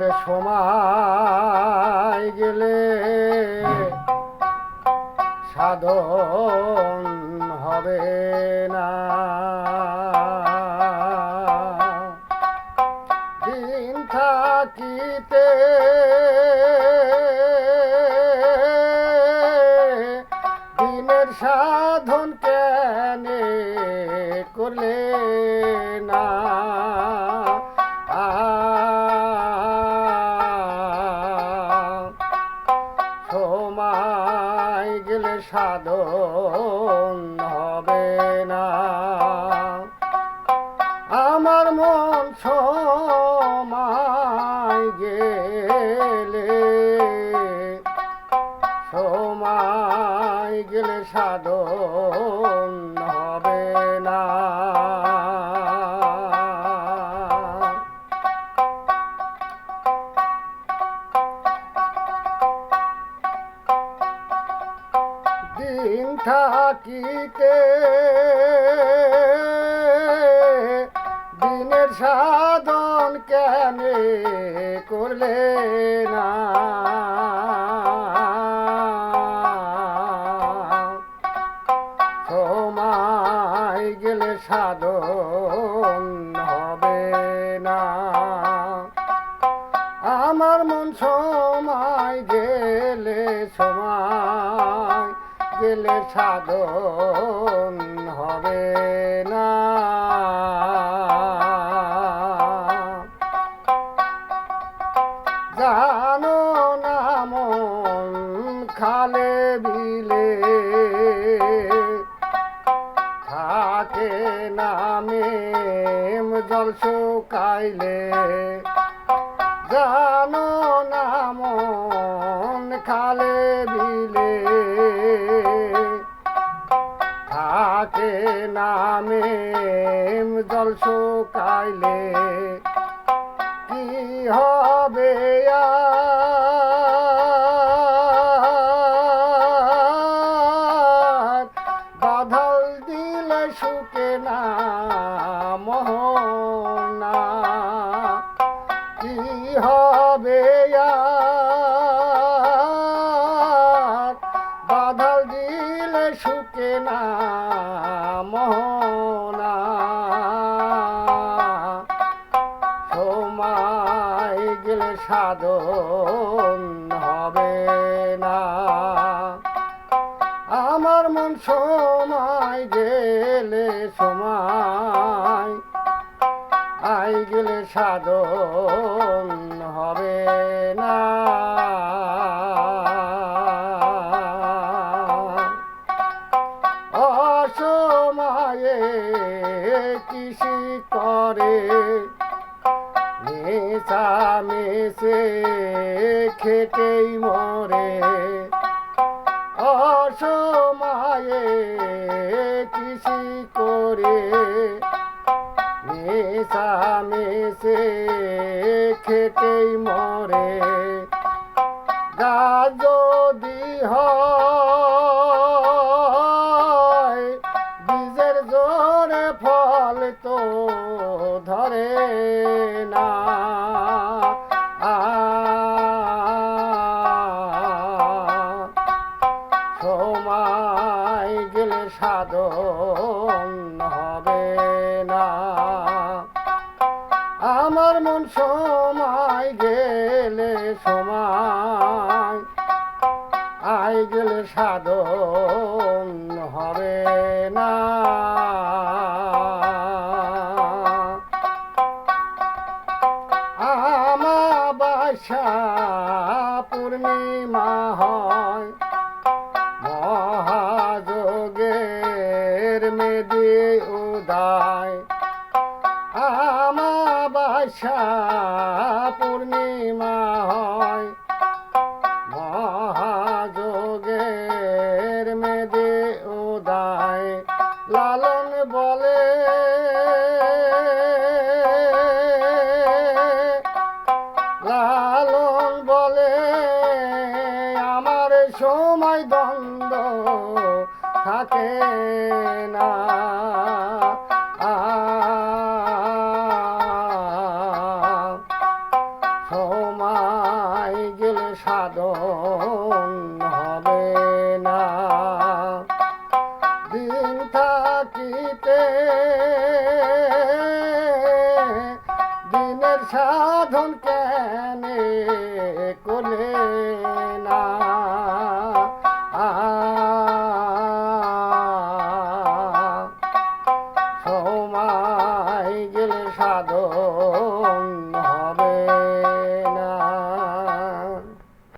ওরে সময় গেলে সাধন হবে না। দিন থাকিতে দিনের সাধন সাধন হবে না। আমার মন সময় গেলে সময় গেলে সাধন থাকিতে। দিনের সাধন কেন করলে না? সময় গেলে সাধন হবে না। আমার মন সময় গেলে সময় গেলে সাধন হবে না। জানো না মন খালে বিলে, থাকে নামে জল শুকাইলে। জানো না মন খালে বিলে নামে জল শুকাইলে কি হবে বাধাল দিলে শুকে না মোহনা। কি হবে শুকে না, মোহনা। সময় গেলে সাধন হবে না। আমার মন সময় গেলে সময়, আই গেলে সাধন হবে করে মেশা মেশে খেটেই মরে। অসময়ে কৃষি করে। মেশা মেশে খেটেই মরে। যদি হয়, বীজের জোরে ফল সাধন হবে না। আমার মন সময় গেলে সময় আই গেলে সাধন হবে না। উদয় আমাবাসা পূর্ণিমা হয়। মহাযোগের মেদে উদয়। লালন বলে লালন বলে আমার সময় দ্বন্দ্ব থাকে না। সাধন হবে না। দিন দিনের সাধন কেনে?